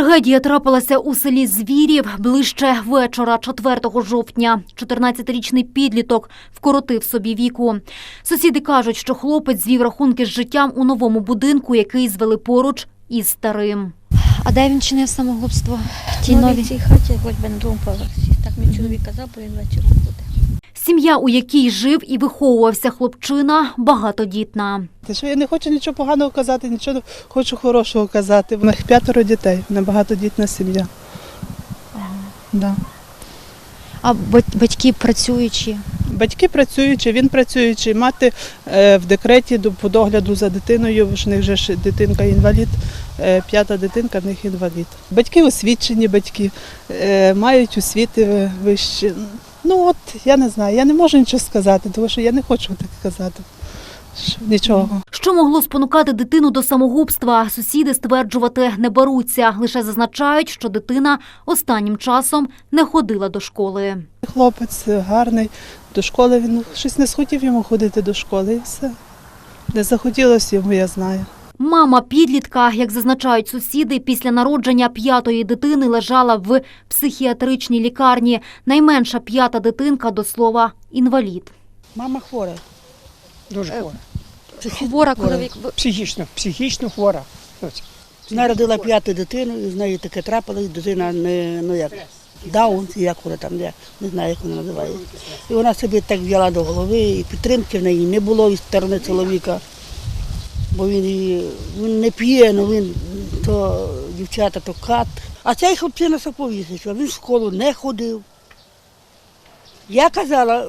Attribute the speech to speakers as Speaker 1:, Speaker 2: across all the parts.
Speaker 1: Трагедія трапилася у селі Звірів ближче вечора 4 жовтня. 14-річний підліток вкоротив собі віку. Сусіди кажуть, що хлопець звів рахунки з життям у новому будинку, який звели поруч із старим.
Speaker 2: А де він чинив самогубство? В тій
Speaker 3: Ну,
Speaker 2: новій?
Speaker 3: цій хаті, хоч би на другому поверсі. Так мій чоловік казав, бо він вечором буде.
Speaker 1: Сім'я, у якій жив і виховувався хлопчина, багатодітна.
Speaker 4: Те, що я не хочу нічого поганого казати, нічого хочу хорошого казати. В них п'ятеро дітей, вона багатодітна сім'я. Да.
Speaker 2: А батьки працюючі.
Speaker 4: Батьки працюючі, він працюючий, мати е, в декреті до- по догляду за дитиною, ж в них вже ж дитинка інвалід, е, п'ята дитинка, в них інвалід. Батьки освічені, батьки е, мають освіти вищі. Ну от я не знаю, я не можу нічого сказати, тому що я не хочу так казати. Нічого.
Speaker 1: Що могло спонукати дитину до самогубства? Сусіди стверджувати не беруться, лише зазначають, що дитина останнім часом не ходила до школи.
Speaker 4: Хлопець гарний, до школи він щось не схотів йому ходити до школи і все. Не захотілося йому, я знаю.
Speaker 1: Мама підлітка, як зазначають сусіди, після народження п'ятої дитини лежала в психіатричній лікарні. Найменша п'ята дитинка, до слова, інвалід.
Speaker 5: Мама хвора. Дуже хвора.
Speaker 2: Хвора коровік.
Speaker 5: Психічно, психічно хвора. Ось.
Speaker 6: Народила п'яту дитину, і з нею таке трапилось, дитина не ну як даун, як вона там, я не знаю, як вона називається. І вона собі так взяла до голови, і підтримки в неї не було від сторони чоловіка. Бо він, він не п'є, ну він то дівчата, то кат. А цей хлопчина повісив, що він в школу не ходив. Я казала,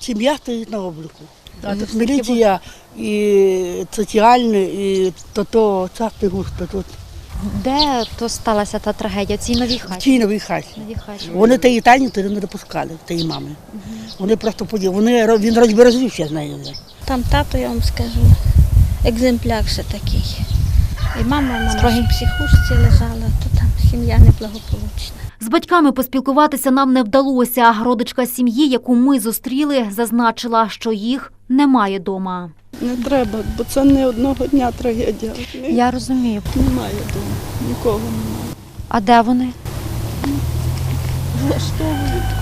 Speaker 6: сім'я стоїть на обліку. А тут міліція і соціальне, і то, то цапи густо тут.
Speaker 2: Де то сталася та трагедія? Цій новій хаті.
Speaker 6: цій новій хаті.
Speaker 2: Новій хаті.
Speaker 6: Вони тієї Тані туди не допускали, тієї мами. Вони просто поділи. Вони він розбережився з нею.
Speaker 3: Там тато, я вам скажу, екземпляр ще такий. І мама, мама
Speaker 2: Строгий.
Speaker 3: психушці лежала, то там сім'я неблагополучна.
Speaker 1: З батьками поспілкуватися нам не вдалося. Родичка сім'ї, яку ми зустріли, зазначила, що їх немає дома.
Speaker 7: Не треба, бо це не одного дня трагедія.
Speaker 2: Я розумію.
Speaker 7: Немає вдома, нікого немає.
Speaker 2: А де вони?
Speaker 7: Влаштовують.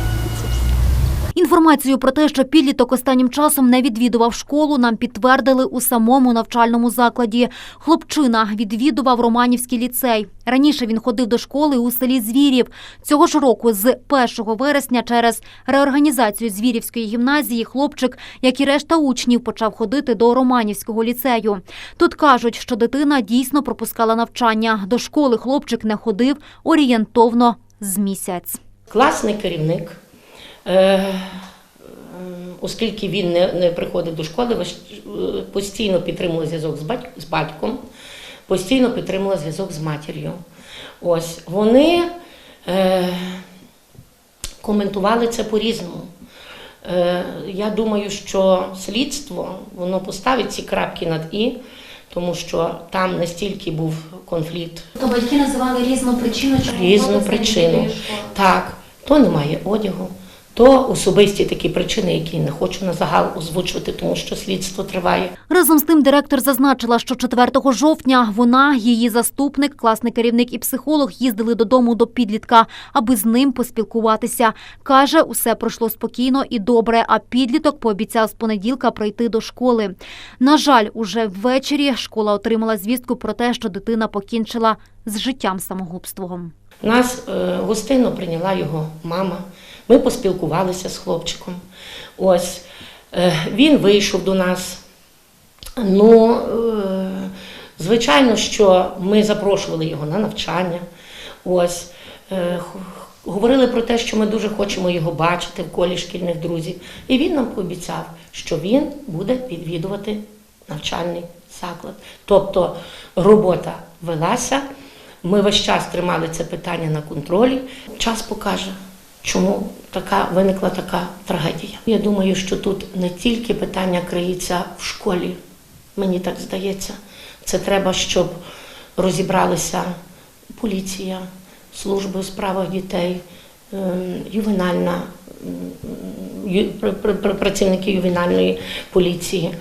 Speaker 1: Інформацію про те, що підліток останнім часом не відвідував школу, нам підтвердили у самому навчальному закладі. Хлопчина відвідував Романівський ліцей. Раніше він ходив до школи у селі Звірів. Цього ж року, з 1 вересня, через реорганізацію Звірівської гімназії, хлопчик, як і решта учнів, почав ходити до Романівського ліцею. Тут кажуть, що дитина дійсно пропускала навчання. До школи хлопчик не ходив орієнтовно з місяць.
Speaker 8: Класний керівник, оскільки він не, не приходив до школи, е, постійно підтримував зв'язок з, батьк, з батьком, постійно підтримував зв'язок з матір'ю. Ось вони е, коментували це по-різному. Е, я думаю, що слідство воно поставить ці крапки над і, тому що там настільки був конфлікт
Speaker 1: То батьки називали різну причину, чому
Speaker 8: різну причину. Так, то немає одягу, то особисті такі причини, які не хочу на загал озвучувати, тому що слідство триває.
Speaker 1: Разом з тим директор зазначила, що 4 жовтня вона, її заступник, класний керівник і психолог їздили додому до підлітка, аби з ним поспілкуватися. Каже, усе пройшло спокійно і добре, а підліток пообіцяв з понеділка прийти до школи. На жаль, уже ввечері школа отримала звістку про те, що дитина покінчила з життям самогубством.
Speaker 8: Нас е, гостинно прийняла його мама. Ми поспілкувалися з хлопчиком. Ось е, він вийшов до нас. Ну, е, звичайно, що ми запрошували його на навчання. Ось е, говорили про те, що ми дуже хочемо його бачити в колі шкільних друзів. І він нам пообіцяв, що він буде відвідувати навчальний заклад. Тобто робота велася. Ми весь час тримали це питання на контролі. Час покаже, чому така виникла така трагедія. Я думаю, що тут не тільки питання криється в школі, мені так здається. Це треба, щоб розібралися поліція, служби у справах дітей, ем, ювенальна, працівники ювенальної поліції.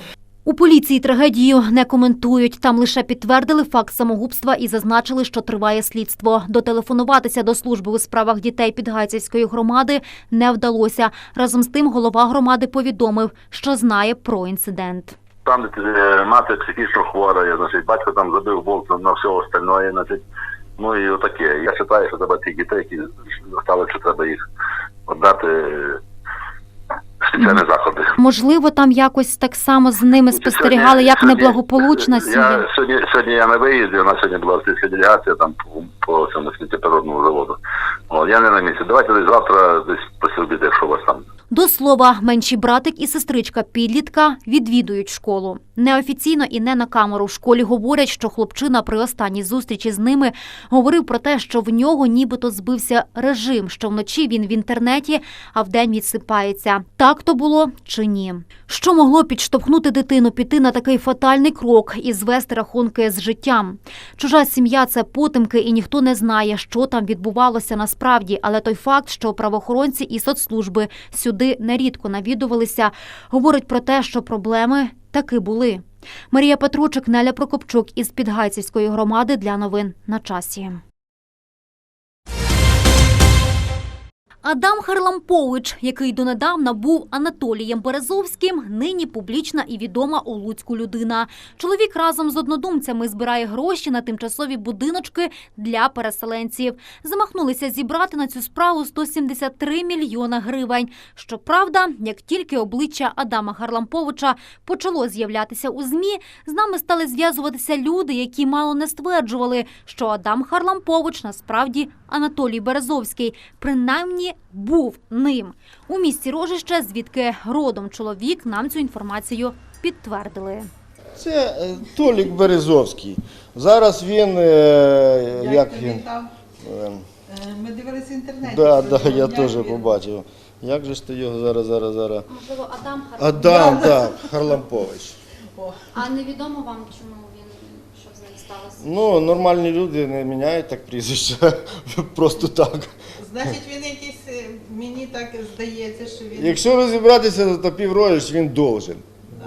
Speaker 1: У поліції трагедію не коментують. Там лише підтвердили факт самогубства і зазначили, що триває слідство. Дотелефонуватися до служби у справах дітей Підгайцівської громади не вдалося. Разом з тим голова громади повідомив, що знає про інцидент.
Speaker 9: Там е, мати психічно хвора, значить, батько там забив болт на все остальное, значить, ну і отаке. Я вважаю, що треба тих дітей, які стали, що треба їх віддати спеціальні заходи.
Speaker 1: Можливо, там якось так само з ними спостерігали, як
Speaker 9: Сьогодні-
Speaker 1: неблагополучна сім'я.
Speaker 9: Я сьогодні, сьогодні я на виїзді, у нас сьогодні була російська делегація там по, по цьому сміттєпроводному заводу. О, я не на місці. Давайте десь завтра десь після обіду, якщо у вас там.
Speaker 1: До слова, менший братик і сестричка підлітка відвідують школу. Неофіційно і не на камеру в школі говорять, що хлопчина при останній зустрічі з ними говорив про те, що в нього нібито збився режим, що вночі він в інтернеті, а вдень відсипається. Так то було чи ні? Що могло підштовхнути дитину піти на такий фатальний крок і звести рахунки з життям? Чужа сім'я це потемки, і ніхто не знає, що там відбувалося насправді. Але той факт, що правоохоронці і соцслужби сюди нерідко навідувалися, говорить про те, що проблеми таки були. Марія Петручик, Неля Прокопчук із Підгайцівської громади для новин на часі. Адам Харлампович, який донедавна був Анатолієм Березовським, нині публічна і відома у Луцьку людина. Чоловік разом з однодумцями збирає гроші на тимчасові будиночки для переселенців. Замахнулися зібрати на цю справу 173 мільйона гривень. Щоправда, як тільки обличчя Адама Харламповича почало з'являтися у змі, з нами стали зв'язуватися люди, які мало не стверджували, що Адам Харлампович насправді Анатолій Березовський, принаймні був ним. У місті Рожище, звідки родом чоловік, нам цю інформацію підтвердили.
Speaker 10: Це е, Толік Березовський. Зараз він, е, як він. е,
Speaker 7: Ми дивилися інтернет.
Speaker 10: Да, да, я теж побачив. Як же ж ти його зараз, зараз, зараз?
Speaker 1: Можливо, Адам
Speaker 10: Адам, так, Харлампович.
Speaker 1: А невідомо вам, чому він що з ним сталося?
Speaker 10: Ну, нормальні люди не міняють так прізвище. Просто так.
Speaker 7: Значить, він якийсь, е, мені так здається, що він
Speaker 10: Якщо розібратися, то півроїш він должен.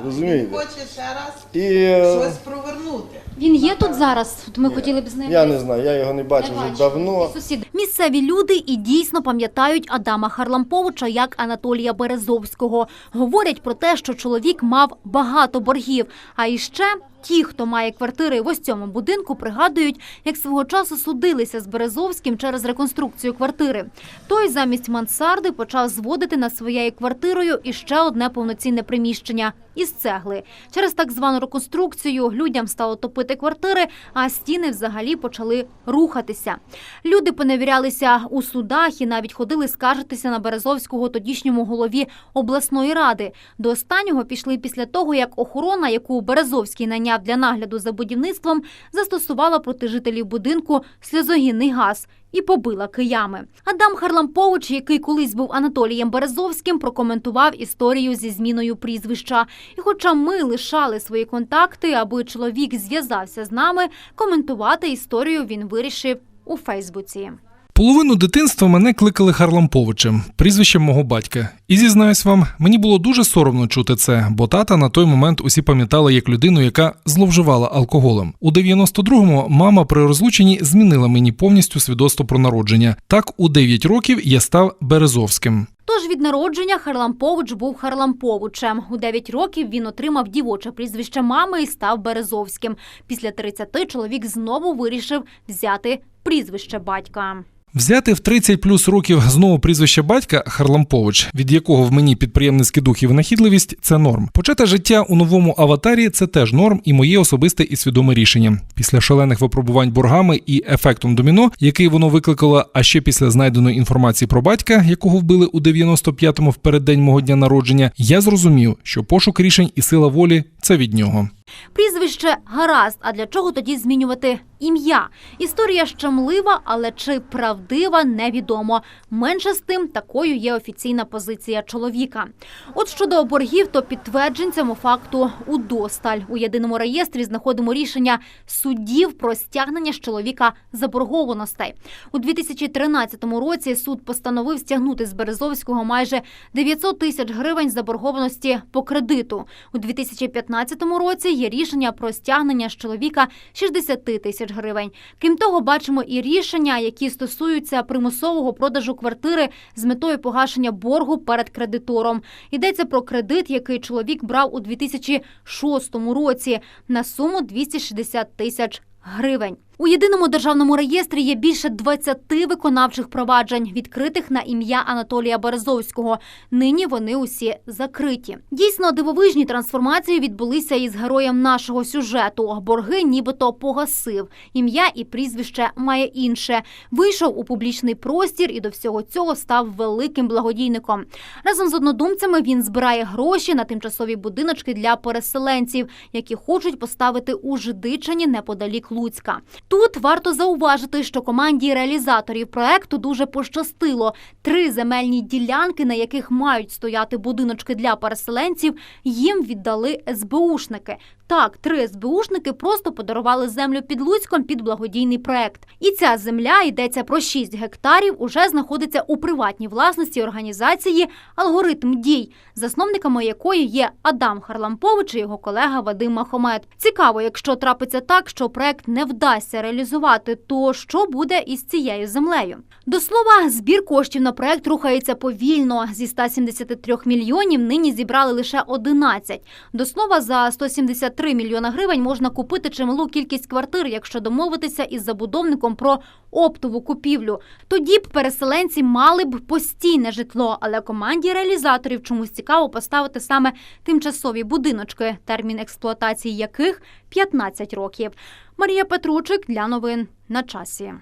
Speaker 10: Розумієте?
Speaker 7: хоче ще раз
Speaker 10: І е,
Speaker 7: щось провернути.
Speaker 1: Він є тут зараз. От Ми хотіли б з ним.
Speaker 10: я не знаю, я його не бачив вже давно.
Speaker 1: Сусіди. Місцеві люди і дійсно пам'ятають Адама Харламповича як Анатолія Березовського. Говорять про те, що чоловік мав багато боргів. А іще ті, хто має квартири в ось цьому будинку, пригадують, як свого часу судилися з Березовським через реконструкцію квартири. Той замість мансарди почав зводити над своєю квартирою іще одне повноцінне приміщення із цегли. Через так звану реконструкцію людям стало топити квартири, а стіни взагалі почали рухатися. Люди поневірялися у судах і навіть ходили скаржитися на Березовського тодішньому голові обласної ради. До останнього пішли після того, як охорона, яку Березовський найняв для нагляду за будівництвом, застосувала проти жителів будинку сльозогінний газ. І побила киями. Адам Харлампович, який колись був Анатолієм Березовським, прокоментував історію зі зміною прізвища. І хоча ми лишали свої контакти, аби чоловік зв'язався з нами, коментувати історію він вирішив у Фейсбуці.
Speaker 11: Половину дитинства мене кликали Харламповичем, прізвищем мого батька. І зізнаюсь вам, мені було дуже соромно чути це, бо тата на той момент усі пам'ятали як людину, яка зловживала алкоголем. У 92-му мама при розлученні змінила мені повністю свідоцтво про народження. Так, у 9 років я став Березовським.
Speaker 1: Тож від народження Харлампович був Харламповичем. У 9 років він отримав дівоче прізвище мами і став Березовським. Після 30 чоловік знову вирішив взяти прізвище батька.
Speaker 11: Взяти в 30 плюс років знову прізвище батька Харлампович, від якого в мені підприємницький дух і винахідливість це норм. Почати життя у новому аватарі це теж норм і моє особисте і свідоме рішення. Після шалених випробувань боргами і ефектом доміно, який воно викликало, а ще після знайденої інформації про батька, якого вбили у 95-му в переддень мого дня народження, я зрозумів, що пошук рішень і сила волі це від нього.
Speaker 1: Прізвище гаразд. А для чого тоді змінювати ім'я. Історія щемлива, але чи правдива, невідомо. Менше з тим, такою є офіційна позиція чоловіка. От щодо боргів, то підтверджень цьому факту удосталь. У єдиному реєстрі знаходимо рішення суддів про стягнення з чоловіка заборгованостей. У 2013 році суд постановив стягнути з Березовського майже 900 тисяч гривень заборгованості по кредиту. У 2015 році є рішення про стягнення з чоловіка 60 тисяч гривень. Крім того, бачимо і рішення, які стосуються примусового продажу квартири з метою погашення боргу перед кредитором. Йдеться про кредит, який чоловік брав у 2006 році на суму 260 тисяч гривень. У єдиному державному реєстрі є більше 20 виконавчих проваджень, відкритих на ім'я Анатолія Березовського. Нині вони усі закриті. Дійсно, дивовижні трансформації відбулися із героєм нашого сюжету. Борги нібито погасив. Ім'я і прізвище має інше. Вийшов у публічний простір і до всього цього став великим благодійником. Разом з однодумцями він збирає гроші на тимчасові будиночки для переселенців, які хочуть поставити у Жидичині неподалік Луцька. Тут варто зауважити, що команді реалізаторів проекту дуже пощастило. Три земельні ділянки, на яких мають стояти будиночки для переселенців, їм віддали СБУшники. Так, три СБУшники просто подарували землю під Луцьком під благодійний проект. І ця земля йдеться про 6 гектарів. Уже знаходиться у приватній власності організації Алгоритм дій, засновниками якої є Адам Харлампович і його колега Вадим Махомед. Цікаво, якщо трапиться так, що проект не вдасться реалізувати, то що буде із цією землею? До слова, збір коштів на проект рухається повільно. Зі 173 мільйонів нині зібрали лише 11. До слова, за 173 мільйона гривень можна купити чималу кількість квартир, якщо домовитися із забудовником про оптову купівлю. Тоді б переселенці мали б постійне житло, але команді реалізаторів чомусь цікаво поставити саме тимчасові будиночки, термін експлуатації яких 15 років. Марія Петручик для новин на часі.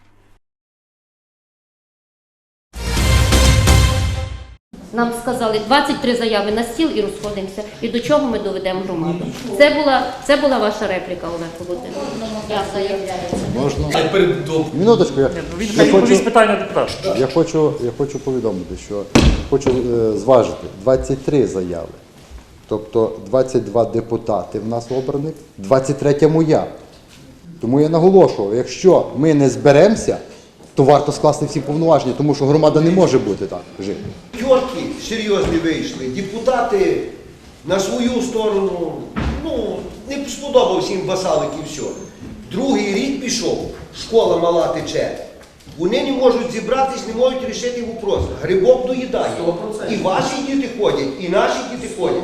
Speaker 12: Нам сказали 23 заяви на стіл і розходимося. І до чого ми доведемо громаду? Це була це була ваша репліка, Олег Володимирович. Я заявляю.
Speaker 13: Можна? Минуточку, я, я, хочу, я, хочу, я хочу повідомити, що хочу е, зважити 23 заяви. Тобто 22 депутати в нас обраних, 23 моя. Тому я наголошував, якщо ми не зберемося, то варто скласти всі повноваження, тому що громада не може бути так жити.
Speaker 14: Тьорки серйозні вийшли, депутати на свою сторону, ну, не сподобався їм басалик і все. Другий рік пішов, школа мала тече. Вони не можуть зібратись, не можуть рішити вопрос. Грибок доїдає. І ваші діти ходять, і наші діти ходять.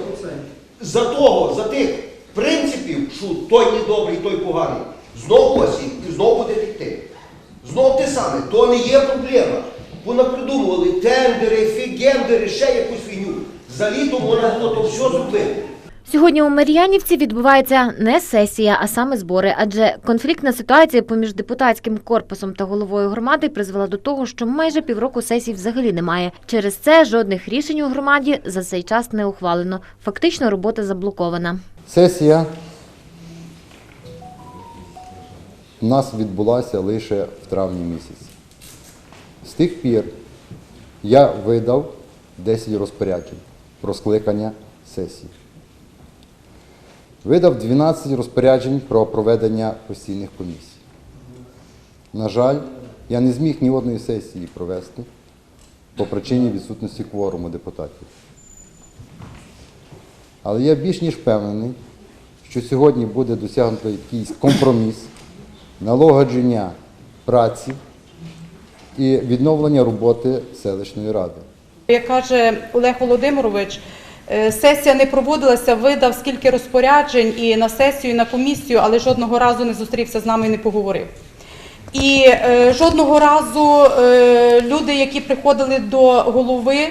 Speaker 14: За того, за тих принципів, що той недобрий, той поганий, знову осінь і знову буде. Знов те саме, то не є проблема. Понапридумували тендери, фігендери, ще якусь фігню. За літо можна було то все зробити.
Speaker 15: Сьогодні у Мар'янівці відбувається не сесія, а саме збори, адже конфліктна ситуація поміж депутатським корпусом та головою громади призвела до того, що майже півроку сесій взагалі немає. Через це жодних рішень у громаді за цей час не ухвалено. Фактично робота заблокована.
Speaker 13: Сесія у нас відбулася лише в травні місяці. З тих пір я видав 10 розпоряджень про скликання сесії. Видав 12 розпоряджень про проведення постійних комісій. На жаль, я не зміг ні одної сесії провести по причині відсутності кворуму депутатів. Але я більш ніж впевнений, що сьогодні буде досягнуто якийсь компроміс, налагодження праці і відновлення роботи селищної ради.
Speaker 16: Як каже Олег Володимирович, е, сесія не проводилася, видав скільки розпоряджень і на сесію, і на комісію, але жодного разу не зустрівся з нами і не поговорив. І е, жодного разу е, люди, які приходили до голови,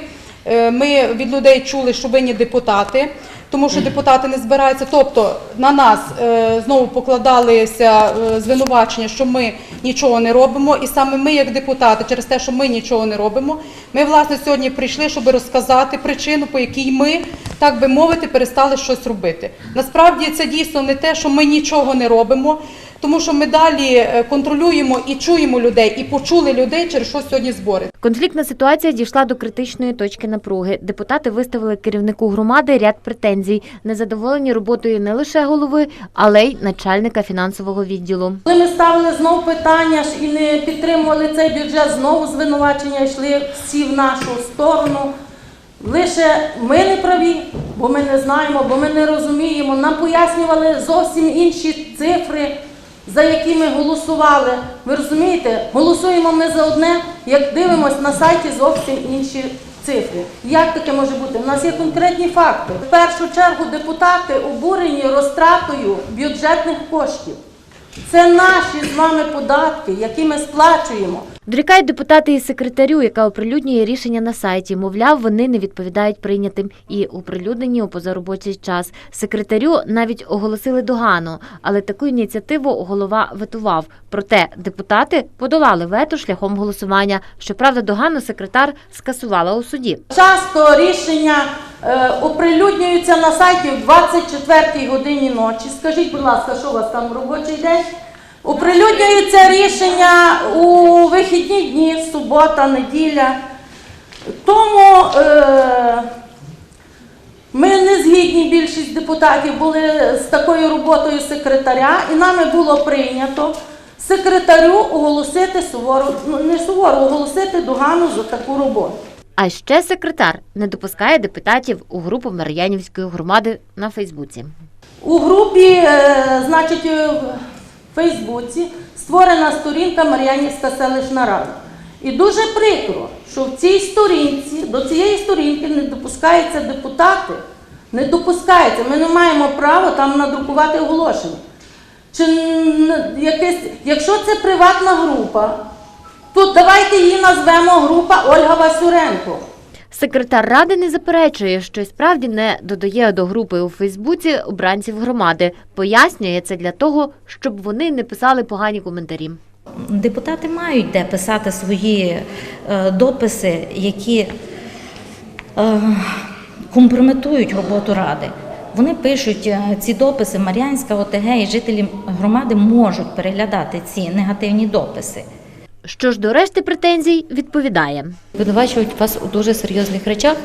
Speaker 16: ми від людей чули, що винні депутати, тому що депутати не збираються. Тобто на нас е, знову покладалися е, звинувачення, що ми нічого не робимо, і саме ми, як депутати, через те, що ми нічого не робимо, ми власне сьогодні прийшли, щоб розказати причину, по якій ми, так би мовити, перестали щось робити. Насправді це дійсно не те, що ми нічого не робимо. Тому що ми далі е, контролюємо і чуємо людей, і почули людей, через що сьогодні збори.
Speaker 15: Конфліктна ситуація дійшла до критичної точки напруги. Депутати виставили керівнику громади ряд претензій, незадоволені роботою не лише голови, але й начальника фінансового відділу.
Speaker 17: Коли ми ставили знов питання і не підтримували цей бюджет, знову звинувачення йшли всі в нашу сторону. Лише ми не праві, бо ми не знаємо, бо ми не розуміємо. Нам пояснювали зовсім інші цифри, за які ми голосували. Ви розумієте, голосуємо ми за одне, як дивимося на сайті зовсім інші цифри. Як таке може бути? У нас є конкретні факти. В першу чергу депутати обурені розтратою бюджетних коштів. Це наші з вами податки, які ми сплачуємо.
Speaker 15: Дорікають депутати і секретарю, яка оприлюднює рішення на сайті. Мовляв, вони не відповідають прийнятим і оприлюднені у позаробочий час. Секретарю навіть оголосили догану, але таку ініціативу голова ветував. Проте депутати подолали вето шляхом голосування. Щоправда, догану секретар скасувала у суді.
Speaker 17: Часто рішення е, оприлюднюються на сайті в 24 годині ночі. Скажіть, будь ласка, що у вас там робочий день? Оприлюднюються рішення у вихідні дні, субота, неділя. Тому е, ми не згідні, більшість депутатів були з такою роботою секретаря, і нами було прийнято секретарю оголосити сувору, ну не сувору, оголосити догану за таку роботу.
Speaker 15: А ще секретар не допускає депутатів у групу Мар'янівської громади на Фейсбуці.
Speaker 17: У групі, е, значить, в Фейсбуці створена сторінка Мар'янівська селищна рада. І дуже прикро, що в цій сторінці, до цієї сторінки не допускаються депутати. Не допускається. Ми не маємо права там надрукувати оголошення. Чи якесь, якщо це приватна група, то давайте її назвемо група Ольга Васюренко.
Speaker 15: Секретар ради не заперечує, що справді не додає до групи у Фейсбуці обранців громади. Пояснює це для того, щоб вони не писали погані коментарі.
Speaker 18: Депутати мають де писати свої е, дописи, які е, компрометують роботу ради. Вони пишуть е, ці дописи, Мар'янська ОТГ і жителі громади можуть переглядати ці негативні дописи.
Speaker 15: Що ж до решти претензій, відповідає.
Speaker 2: Звинувачують вас у дуже серйозних речах,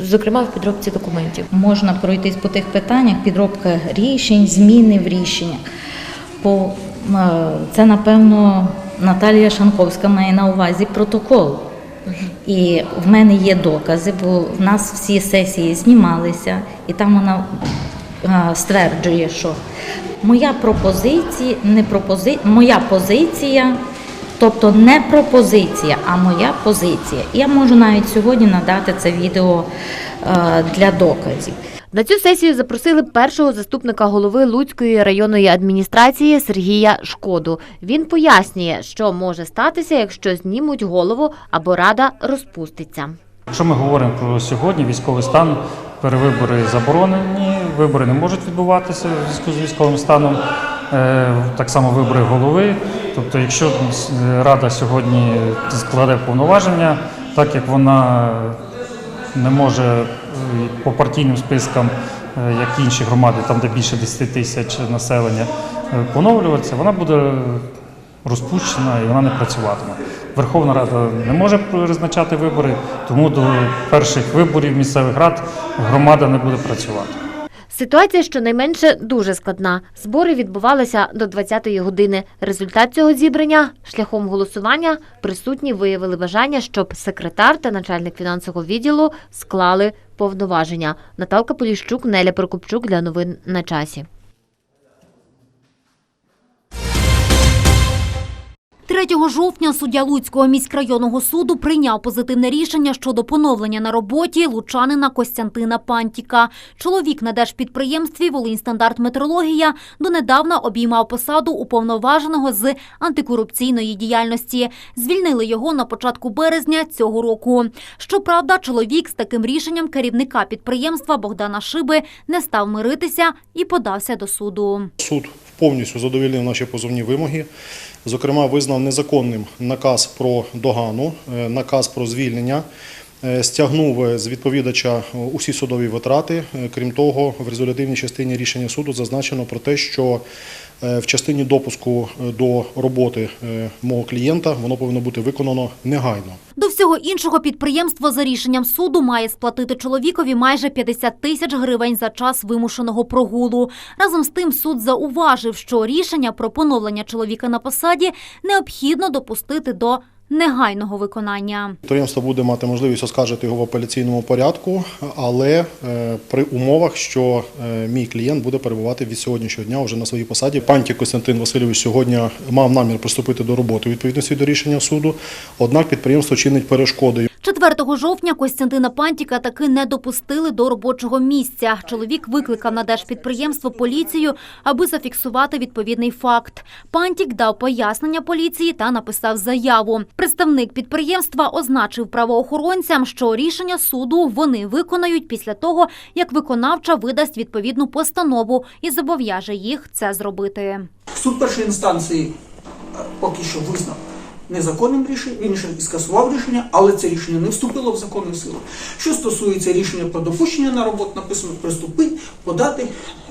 Speaker 2: зокрема в підробці документів.
Speaker 18: Можна пройтись по тих питаннях, підробка рішень, зміни в рішеннях. По, е, це, напевно, Наталія Шанковська має на увазі протокол. І в мене є докази, бо в нас всі сесії знімалися, і там вона е, стверджує, що моя пропозиція, не пропози... моя позиція, тобто не пропозиція, а моя позиція. Я можу навіть сьогодні надати це відео е, для доказів.
Speaker 15: На цю сесію запросили першого заступника голови Луцької районної адміністрації Сергія Шкоду. Він пояснює, що може статися, якщо знімуть голову або рада розпуститься.
Speaker 19: Якщо ми говоримо про сьогодні, військовий стан, перевибори заборонені, вибори не можуть відбуватися в зв'язку з військовим станом. Е, Так само вибори голови. Тобто, якщо е, рада сьогодні складе повноваження, так як вона не може е, по партійним спискам, як інші громади, там де більше 10 тисяч населення, поновлюватися, вона буде розпущена і вона не працюватиме. Верховна Рада не може призначати вибори, тому до перших виборів місцевих рад громада не буде працювати.
Speaker 15: Ситуація щонайменше дуже складна. Збори відбувалися до 20-ї години. Результат цього зібрання шляхом голосування присутні виявили бажання, щоб секретар та начальник фінансового відділу склали повноваження. Наталка Поліщук, Неля Прокопчук для новин на часі.
Speaker 1: 3 жовтня суддя Луцького міськрайонного суду прийняв позитивне рішення щодо поновлення на роботі лучанина Костянтина Пантіка. Чоловік на держпідприємстві «Волиньстандарт метрологія» донедавна обіймав посаду уповноваженого з антикорупційної діяльності. Звільнили його на початку березня цього року. Щоправда, чоловік з таким рішенням керівника підприємства Богдана Шиби не став миритися і подався до суду.
Speaker 20: Суд повністю задовольнив наші позовні вимоги. Зокрема, визнав незаконним наказ про догану, е, наказ про звільнення, е, стягнув з відповідача усі судові витрати. Е, Крім того, в резолютивній частині рішення суду зазначено про те, що е, в частині допуску е, до роботи е, мого клієнта воно повинно бути виконано негайно.
Speaker 1: До всього іншого підприємство за рішенням суду має сплатити чоловікові майже 50 тисяч гривень за час вимушеного прогулу. Разом з тим суд зауважив, що рішення про поновлення чоловіка на посаді необхідно допустити до негайного виконання.
Speaker 20: Підприємство буде мати можливість оскаржити його в апеляційному порядку, але е, при умовах, що е, мій клієнт буде перебувати від сьогоднішнього дня вже на своїй посаді. Пантік Костянтин Васильович сьогодні мав намір приступити до роботи у відповідності до рішення суду. Однак підприємство чинить перешкоди.
Speaker 1: 4 жовтня Костянтина Пантіка таки не допустили до робочого місця. Чоловік викликав на держпідприємство поліцію, аби зафіксувати відповідний факт. Пантік дав пояснення поліції та написав заяву. Представник підприємства означив правоохоронцям, що рішення суду вони виконають після того, як виконавча видасть відповідну постанову і зобов'яже їх це зробити.
Speaker 21: Суд першої інстанції е, поки що визнав незаконним рішенням, він ще скасував рішення, але це рішення не вступило в законну силу. Що стосується рішення про допущення на роботу, написано приступити, подати,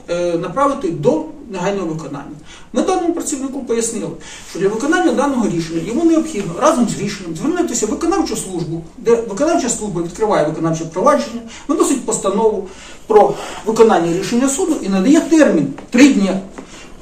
Speaker 21: е, направити до негайного виконання. Ми даному працівнику пояснили, що для виконання даного рішення йому необхідно разом з рішенням звернутися в виконавчу службу, де виконавча служба відкриває виконавче провадження, виносить постанову про виконання рішення суду і надає термін три дні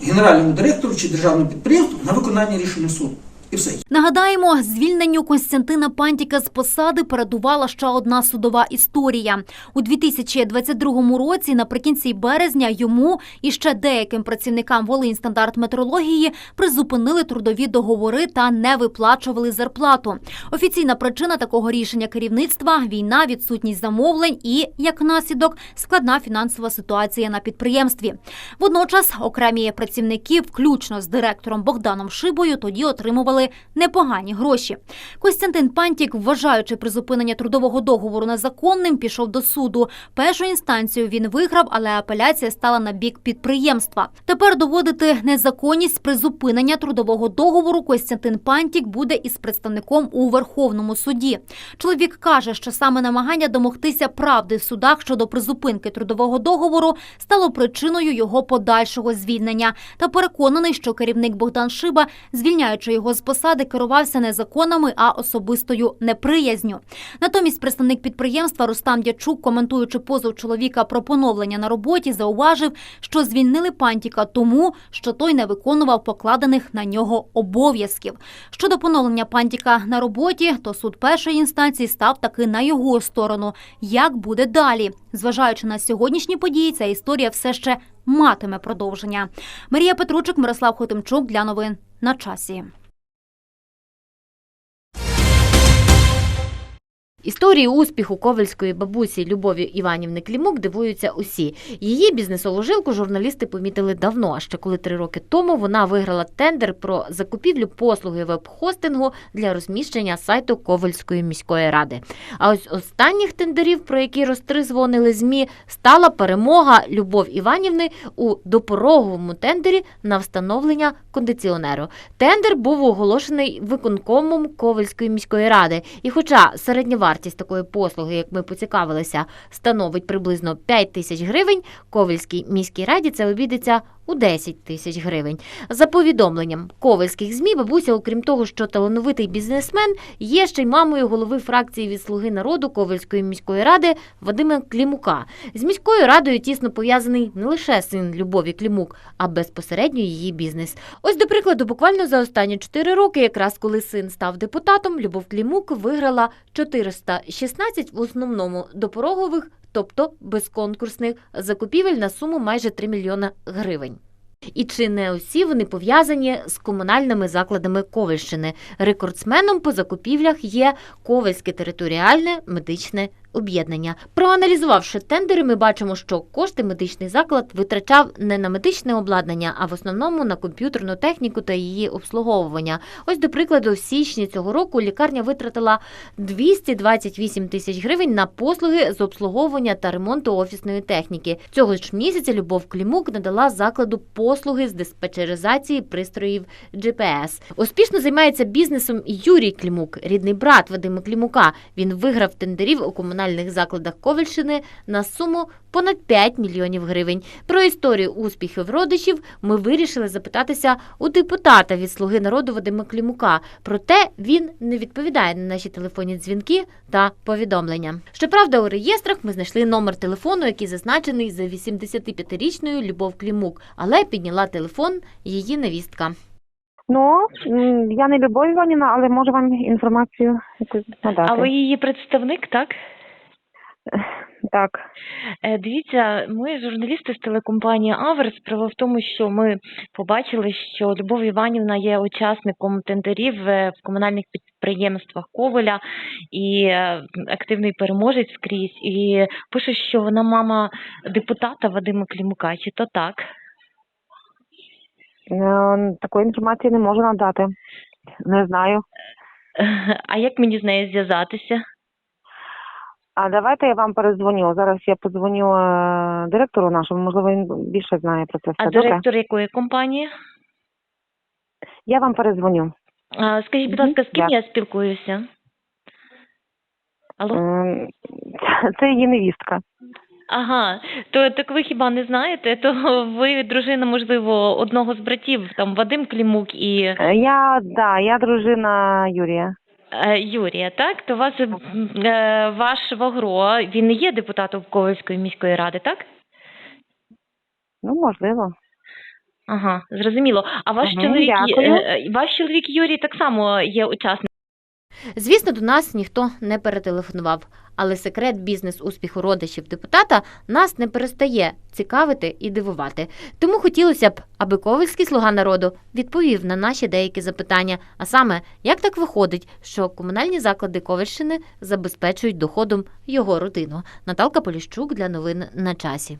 Speaker 21: генеральному директору чи державному підприємству на виконання рішення суду. І все.
Speaker 1: Нагадаємо, звільненню Костянтина Пантіка з посади передувала ще одна судова історія. У 2022 році, наприкінці березня, йому і ще деяким працівникам Волиньстандарт метрології призупинили трудові договори та не виплачували зарплату. Офіційна причина такого рішення керівництва війна, відсутність замовлень і, як наслідок, складна фінансова ситуація на підприємстві. Водночас окремі працівники, включно з директором Богданом Шибою, тоді отримували непогані гроші. Костянтин Пантік, вважаючи призупинення трудового договору незаконним, пішов до суду. Першу інстанцію він виграв, але апеляція стала на бік підприємства. Тепер доводити незаконність призупинення трудового договору Костянтин Пантік буде із представником у Верховному суді. Чоловік каже, що саме намагання домогтися правди в судах щодо призупинки трудового договору стало причиною його подальшого звільнення. Та переконаний, що керівник Богдан Шиба, звільняючи його з посади, керувався не законами, а особистою неприязню. Натомість представник підприємства Рустам Дячук, коментуючи позов чоловіка про поновлення на роботі, зауважив, що звільнили Пантіка тому, що той не виконував покладених на нього обов'язків. Щодо поновлення Пантіка на роботі, то суд першої інстанції став таки на його сторону. Як буде далі? Зважаючи на сьогоднішні події, ця історія все ще матиме продовження. Марія Петручик, Мирослав Хотимчук для новин на часі.
Speaker 15: Історії успіху ковальської бабусі Любові Іванівни Клімук дивуються усі. Її бізнесову жилку журналісти помітили давно, а ще коли три роки тому вона виграла тендер про закупівлю послуги веб-хостингу для розміщення сайту Ковальської міської ради. А ось останніх тендерів, про які розтризвонили ЗМІ, стала перемога Любов Іванівни у допороговому тендері на встановлення кондиціонеру. Тендер був оголошений виконкомом Ковальської міської ради. І хоча середня вартість такої послуги, як ми поцікавилися, становить приблизно 5 тисяч гривень, Ковальській міській раді це обійдеться у 10 тисяч гривень. За повідомленням ковальських ЗМІ, бабуся, окрім того, що талановитий бізнесмен, є ще й мамою голови фракції від Слуги народу Ковальської міської ради Вадима Клімука. З міською радою тісно пов'язаний не лише син Любові Клімук, а безпосередньо її бізнес. Ось, до прикладу, буквально за останні 4 роки, якраз коли син став депутатом, Любов Клімук виграла 416 в основному допорогових, тобто безконкурсних закупівель на суму майже 3 мільйона гривень. І чи не усі вони пов'язані з комунальними закладами Ковальщини? Рекордсменом по закупівлях є Ковальське територіальне медичне об'єднання. Проаналізувавши тендери, ми бачимо, що кошти медичний заклад витрачав не на медичне обладнання, а в основному на комп'ютерну техніку та її обслуговування. Ось, до прикладу, в січні цього року лікарня витратила 228 тисяч гривень на послуги з обслуговування та ремонту офісної техніки. Цього ж місяця Любов Клімук надала закладу послуги з диспетчеризації пристроїв GPS. Успішно займається бізнесом Юрій Клімук, рідний брат Вадима Клімука. Він виграв тендерів у комунальному комунальних закладах Ковальщини на суму понад 5 мільйонів гривень. Про історію успіхів родичів ми вирішили запитатися у депутата від Слуги народу Вадима Клімука. Проте він не відповідає на наші телефонні дзвінки та повідомлення. Щоправда, у реєстрах ми знайшли номер телефону, який зазначений за 85-річною Любов Клімук, але підняла телефон її невістка.
Speaker 22: Ну, я не Любов Іванівна, але можу вам інформацію якусь надати.
Speaker 23: А ви її представник, так?
Speaker 22: Так.
Speaker 23: Е, Дивіться, ми журналісти з телекомпанії Аверс. Справа в тому, що ми побачили, що Любов Іванівна є учасником тендерів е, в комунальних підприємствах Коваля і е, активний переможець скрізь. І пише, що вона мама депутата Вадима Клімука. Чи то так?
Speaker 22: Такої інформації не можу надати. Не знаю.
Speaker 23: А як мені з нею зв'язатися?
Speaker 22: А давайте я вам передзвоню. Зараз я подзвоню е, директору нашому, можливо, він більше знає про це все.
Speaker 23: А
Speaker 22: Добре?
Speaker 23: директор якої компанії?
Speaker 22: Я вам передзвоню.
Speaker 23: А, Скажіть, будь ласка, з ким я спілкуюся? Алло?
Speaker 22: Ем, Це її невістка.
Speaker 23: Ага, то так ви хіба не знаєте? То ви дружина, можливо, одного з братів, там Вадим Клімук і
Speaker 22: Е, Я, да, я дружина Юрія.
Speaker 23: Е, Юрія, так? То вас е, ваш Вагро, він не є депутатом Ковальської міської ради, так?
Speaker 22: Ну, можливо.
Speaker 23: Ага, зрозуміло. А ваш
Speaker 22: угу,
Speaker 23: чоловік
Speaker 22: дякую.
Speaker 23: е, ваш чоловік Юрій так само є учасником.
Speaker 15: Звісно, до нас ніхто не перетелефонував, але секрет бізнес-успіху родичів депутата нас не перестає цікавити і дивувати. Тому хотілося б, аби Ковальський слуга народу відповів на наші деякі запитання. А саме, як так виходить, що комунальні заклади Ковальщини забезпечують доходом його родину. Наталка Поліщук для новин на часі.